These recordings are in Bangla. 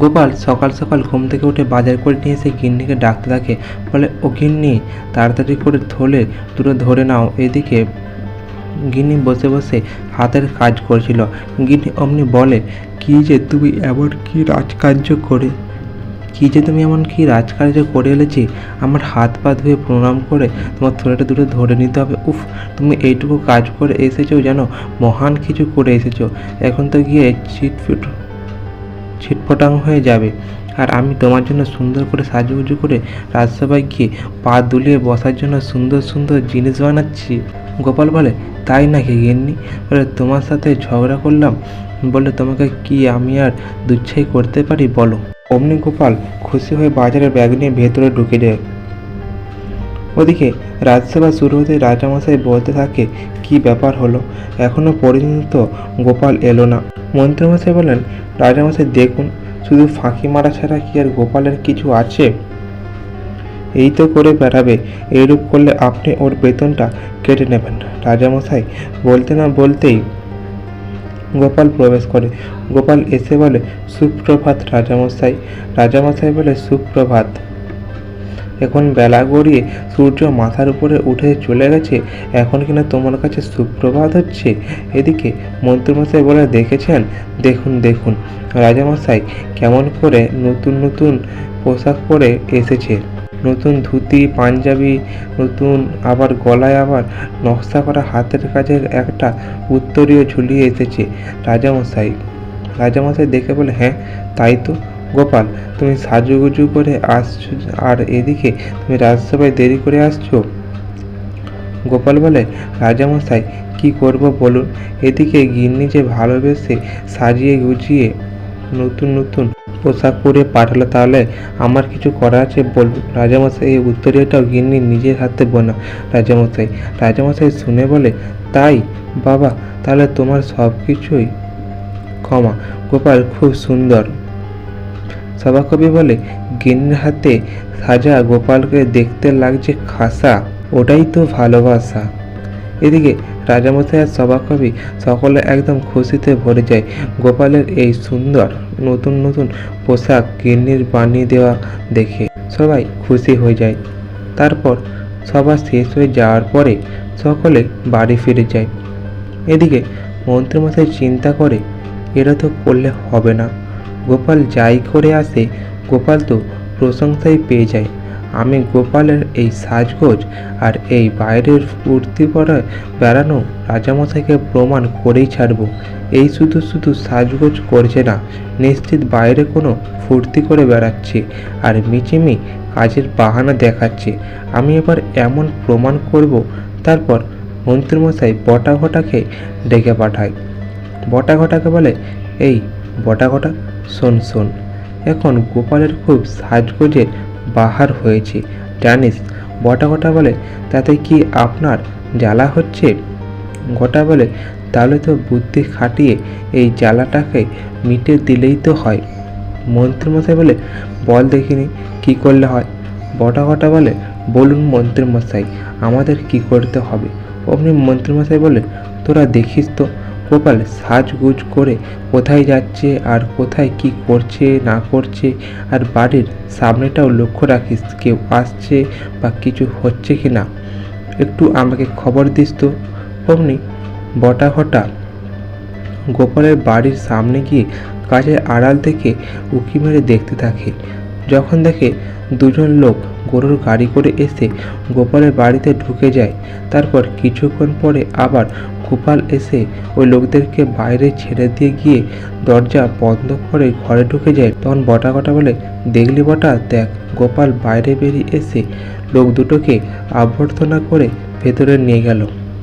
গোপাল সকাল সকাল ঘুম থেকে উঠে বাজার করে নিয়ে এসে গিন্নিকে ডাকতে থাকে। বলে, ও গিন্নি, তাড়াতাড়ি করে ধরে দুটো ধরে নাও। এদিকে গিন্নি বসে বসে হাতের কাজ করছিল। গিন্নি অমনি বলে, কি যে তুমি এমন কি রাজকার্য করে কি যে তুমি এমন কি রাজকার্য করে এলেছি, আমার হাত পা ধুয়ে প্রণাম করে তোমার থলেটা দুটো ধরে নিতে হবে। উফ, তুমি এইটুকু কাজ করে এসেছ জানো, মহান কিছু করে এসেছ। এখন তো গিয়ে চিটফিট ছিটফটাং হয়ে যাবে। আর আমি তোমার জন্য সুন্দর করে সাজুগুজু করে রাজসভায় গিয়ে পা দুলিয়ে বসার জন্য সুন্দর সুন্দর জিনিস বানাচ্ছি। গোপাল বলে, তাই নাকি গিন্নি? বলে, তোমার সাথে ঝগড়া করলাম। বলে, তোমাকে কি আমি আর দুচ্ছাই করতে পারি? বলো। অমনি গোপাল খুশি হয়ে বাজারের ব্যাগ নিয়ে ভেতরে ঢুকে যায়। ওদিকে রাজসভা শুরু হতে রাজামশাই বলতে থাকে, কি ব্যাপার হলো? এখনও পর্যন্ত গোপাল এলো না। মন্ত্রীমশাই বলেন, রাজামশাই, দেখুন, শুধু ফাঁকি মারা ছাড়া কি আর গোপালের কিছু আছে? এই তো করে বেড়াবে, এইরূপ করলে আপনি ওর বেতনটা কেটে নেবেন। রাজামশাই বলতে না বলতেই গোপাল প্রবেশ করে। গোপাল এসে বলে, সুপ্রভাত রাজামশাই। রাজামশাই বলে, সুপ্রভাত। এখন বেলা গড়িয়ে সূর্য মাথার উপরে উঠে চলে গেছে। এখন কিনা তোমার কাছে সুপ্রভাত হচ্ছে? এদিকে মন্ত্রীমশাই বলে, দেখেছেন? দেখুন দেখুন। রাজামশাই কেমন করে নতুন নতুন পোশাক পরে এসেছে। নতুন ধুতি, পাঞ্জাবি, নতুন আবার গলায় আবার নকশা করা হাতের কাজের একটা উত্তরীয় ঝুলিয়ে এসেছে রাজামশাই। রাজামশাই দেখে বলে হ্যাঁ তাই তো। গোপাল, তুমি সাজুগুজু করে আসছো, আর এদিকে তুমি রাজসভায় দেরি করে আসছো? গোপাল বলে, রাজামশাই, কি করব বলুন? এদিকে গিন্নি যে ভালোবেসে সাজিয়ে গুজিয়ে নতুন নতুন পোশাক পরে পাঠালো, তাহলে আমার কিছু করা আছে বলুন রাজামশাই, এই উত্তরীয়টাও গিন্নি নিজের হাতে বোনা। রাজামশাই রাজামশাই শুনে বলে, তাই, বাবা, তাহলে তোমার সব কিছুই ক্ষমা। গোপাল খুব সুন্দর। সভাকবি বলে, গিন্নির হাতে সাজা গোপালকে দেখতে লাগছে খাসা। ওটাই তো ভালোবাসা। এদিকে রাজামশাই আর সভাকবি সকলে একদম খুশিতে ভরে যায়। গোপালের এই সুন্দর নতুন নতুন পোশাক গিন্নির বানিয়ে দেওয়া দেখে সবাই খুশি হয়ে যায়। তারপর সবার শেষ হয়ে যাওয়ার পরে সকলে বাড়ি ফিরে যায়। এদিকে মন্ত্রীমশাই চিন্তা করে এটা তো করলে হবে না। গোপাল যাই করে আসে, গোপাল তো প্রশংসাই পেয়ে যায়। আমি গোপালের এই সাজগোজ আর এই বাইরের ফুর্তি পরে বেড়ানো রাজামশাইকে প্রমাণ করেই ছাড়ব। এই শুধু শুধু সাজগোজ করছে না, নিশ্চিত বাইরে কোনো ফুর্তি করে বেড়াচ্ছে আর মিচিমি কাজের বাহানা দেখাচ্ছে। আমি এবার এমন প্রমাণ করব, তারপর মন্ত্রীমশাই বটা ঘটাকে ডেকে পাঠায়। বটা ঘটাকে বলে, এই বটা ঘটা, শোন শোন, এখন গোপালের খুব সাজগোজে বাহার হয়েছে, জানিস? বটা ঘটা বলে, তাতে কি আপনার জ্বালা হচ্ছে? ঘটা বলে তাহলে তো বুদ্ধি খাটিয়ে এই জ্বালাটাকে মিটে দিলেই তো হয়। মন্ত্রীমশাই বলে, বল দেখিনি, কি করলে হয়? বটা ঘটা বলে, বলুন মন্ত্রীমশাই, আমাদের কি করতে হবে? অমনি মন্ত্রীমশাই বলে, তোরা দেখিস তো, গোপাল সাজগুজ করে কোথায় যাচ্ছে আর কোথায় কি করছে, না করছে, আর বাড়ির সামনেটাও লক্ষ্য রাখিস, কেউ আসছে বা কিছু হচ্ছে কি না একটু আমাকে খবর দিস তো। অমনি বটা ঘটা গোপালের বাড়ির সামনে গিয়ে কাজের আড়াল থেকে উকি মেরে দেখতে থাকে। যখন দেখে দুজন লোক গরুর গাড়ি করে এসে গোপালের বাড়িতে ঢুকে যায়, তারপর কিছুক্ষণ পরে আবার গোপাল এসে ওই লোকদেরকে বাইরে ছেড়ে দিয়ে গিয়ে দরজা বন্ধ করে ঘরে ঢুকে যায়। তখন বটা কটা বলে, দেখলি বটা, দেখ, গোপাল বাইরে বেরিয়ে এসে লোক দুটোকে আবর্তনা করে ভেতরে নিয়ে গেল।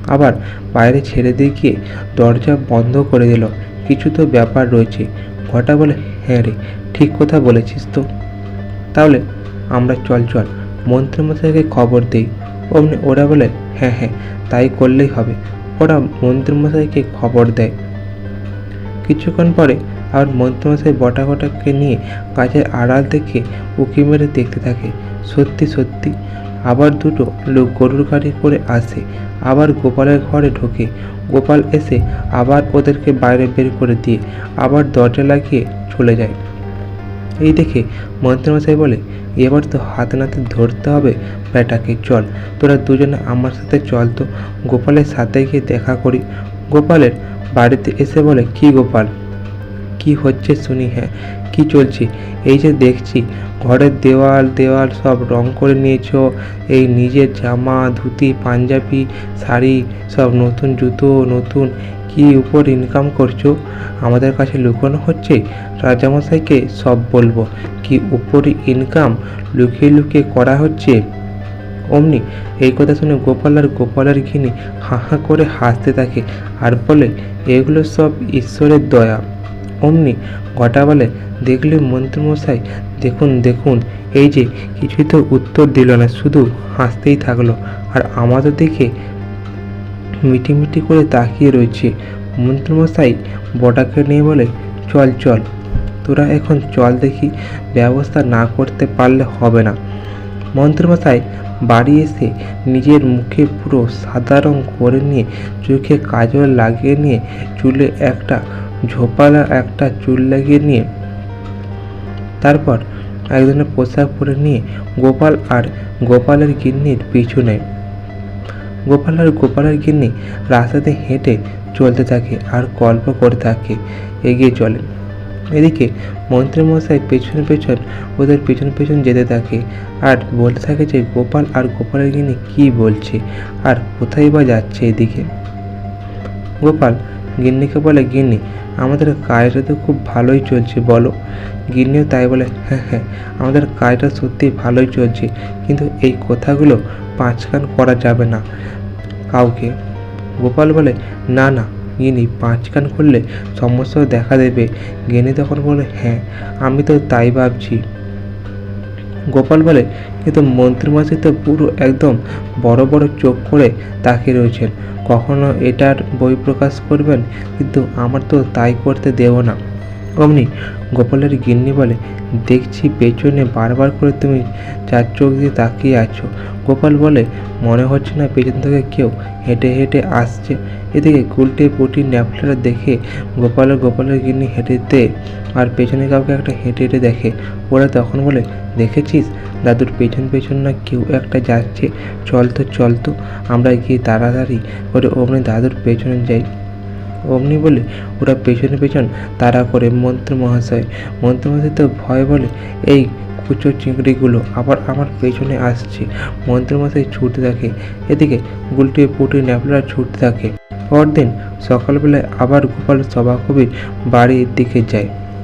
আবার বাইরে ছেড়ে দিয়ে গিয়ে দরজা বন্ধ করে দিল। কিছু তো ব্যাপার রয়েছে। ঘটা বলে হ্যাঁ রে, ঠিক কথা বলেছিস তো। তাহলে আমরা চল চল। মন্ত্রীমশাইকে খবর দিই। অমনি ওরা বলে হ্যাঁ হ্যাঁ তাই করলেই হবে। ওরা মন্ত্রীমশাইকে খবর দেয়। কিছুক্ষণ পরে আর মন্ত্রীমশাই বটা বটাকে নিয়ে গাছের আড়াল থেকে উকি মেরে দেখতে থাকে। সত্যি সত্যি আবার দুটো লোক গরুর গাড়ি করে আসে, আবার গোপালের ঘরে ঢোকে। গোপাল এসে আবার ওদেরকে বাইরে বের করে দিয়ে আবার দরজা লাগিয়ে চলে যায়। এই দেখে মন্ত্রীমশাই বলে, এবার তো হাতে নাতে ধরতে হবে ব্যাটাকে, চল। তোরা দুজনে আমার সাথে চল তো। গোপালের সাথে গিয়ে দেখা করি। গোপালের বাড়িতে এসে বলে, কি গোপাল? কি হচ্ছে শুনি হ্যাঁ কি চলছে? এই যে দেখছি, ঘরের দেওয়াল দেওয়াল সব রং করে নিয়েছো, এই নিজের জামা, ধুতি, পাঞ্জাবি, শাড়ি, সব নতুন জুতো, নতুন, কি উপর ইনকাম করছ? আমাদের কাছে লুকোনো হচ্ছে? রাজামশাইকে সব বলব, কি উপরে ইনকাম লুকিয়ে লুকিয়ে করা হচ্ছে? অমনি এই কথা শুনে গোপাল আর গোপালের ঘিনি হা হা করে হাসতে থাকে, আর বলে, এগুলো সব ঈশ্বরের দয়া। অমনি ঘটা বলে, দেখলে মন্ত্রীমশাই, দেখুন দেখুন, এই যে কিছুই তো উত্তর দিল না, শুধু হাসতেই থাকল। আর আমাদের দিকে মিটিমিটি করে তাকিয়ে রয়েছে। মন্ত্রীমশাই, বটাকে নিয়ে বলে, চল চল, তোরা এখন চল দেখি, ব্যবস্থা না করতে পারলে হবে না। মন্ত্রমশাই বাড়ি এসে নিজের মুখে পুরো সাদা রং করে নিয়ে, চোখে কাজল লাগিয়ে নিয়ে চুলে একটা ঝোপালা একটা চুল লাগিয়ে নিয়ে তারপর একজনের পোশাক পরে নিয়ে গোপাল আর গোপালের গিন্নির পিছু নেয়। গোপাল আর গোপালের গিন্নি রাস্তাতে হেঁটে চলতে থাকে আর গল্প করে থাকে, এগিয়ে চলে। এদিকে মন্ত্রীমশাই পেছন পেছন, ওদের পেছন পেছন যেতে থাকে আর বলতে থাকে যে, গোপাল আর গোপালের গিন্নি কী বলছে? আর কোথায় বা যাচ্ছে এদিকে? গোপাল গিন্নিকে বলে, গিন্নি, আমাদের কাজটা তো খুব ভালোই চলছে, বলো। গিন্নিও তাই বলে হ্যাঁ হ্যাঁ আমাদের কাজটা সত্যি ভালোই চলছে, কিন্তু এই কথাগুলো পাঁচকান করা যাবে না কাউকে। গোপাল বলে, না না গিনি পাঁচ কান করলে সমস্যা দেখা দেবে। গিনি তখন বলে হ্যাঁ আমি তো তাই ভাবছি। গোপাল বলে, কিন্তু মন্ত্রীমশাই তো পুরো একদম বড় বড় চোখ করে তাকিয়ে রয়েছেন। কখনো এটার বই প্রকাশ করবেন? কিন্তু আমার তো তাই করতে দেব না। অমনি গোপালের গিন্নি বলে, দেখছি পেছনে বারবার করে তুমি চার চোখ দিয়ে তাকিয়ে আছো। গোপাল বলে, মনে হচ্ছে না পেছন থেকে কেউ হেঁটে হেঁটে আসছে। এদিকে গুলটে পুটি ন্যাপলাটা দেখে গোপালের গোপালের গিন্নি হেঁটেতে আর পেছনে কাউকে একটা হেঁটে হেঁটে দেখে। ওরা তখন বলে, দেখেছিস? দাদুর পেছন পেছন না কেউ একটা যাচ্ছে? চল তো চল তো, আমরা গিয়ে তাড়াতাড়ি করে অমনি দাদুর পেছনে যাই। অমনি বলে, ওরা পেছনে পেছন তাড়া করে মন্ত্রী মহাশয়। মন্ত্রী মহাশয় তো ভয় বলে, এই কুচো চিংড়িগুলো আবার আমার পেছনে আসছে। মন্ত্রীমশাই ছুটতে থাকে। এদিকে গুলটি পুটি ন্যাপলা ছুটতে থাকে। পরদিন সকালবেলায় আবার গোপাল সভাকবির বাড়ির দিকে যায়।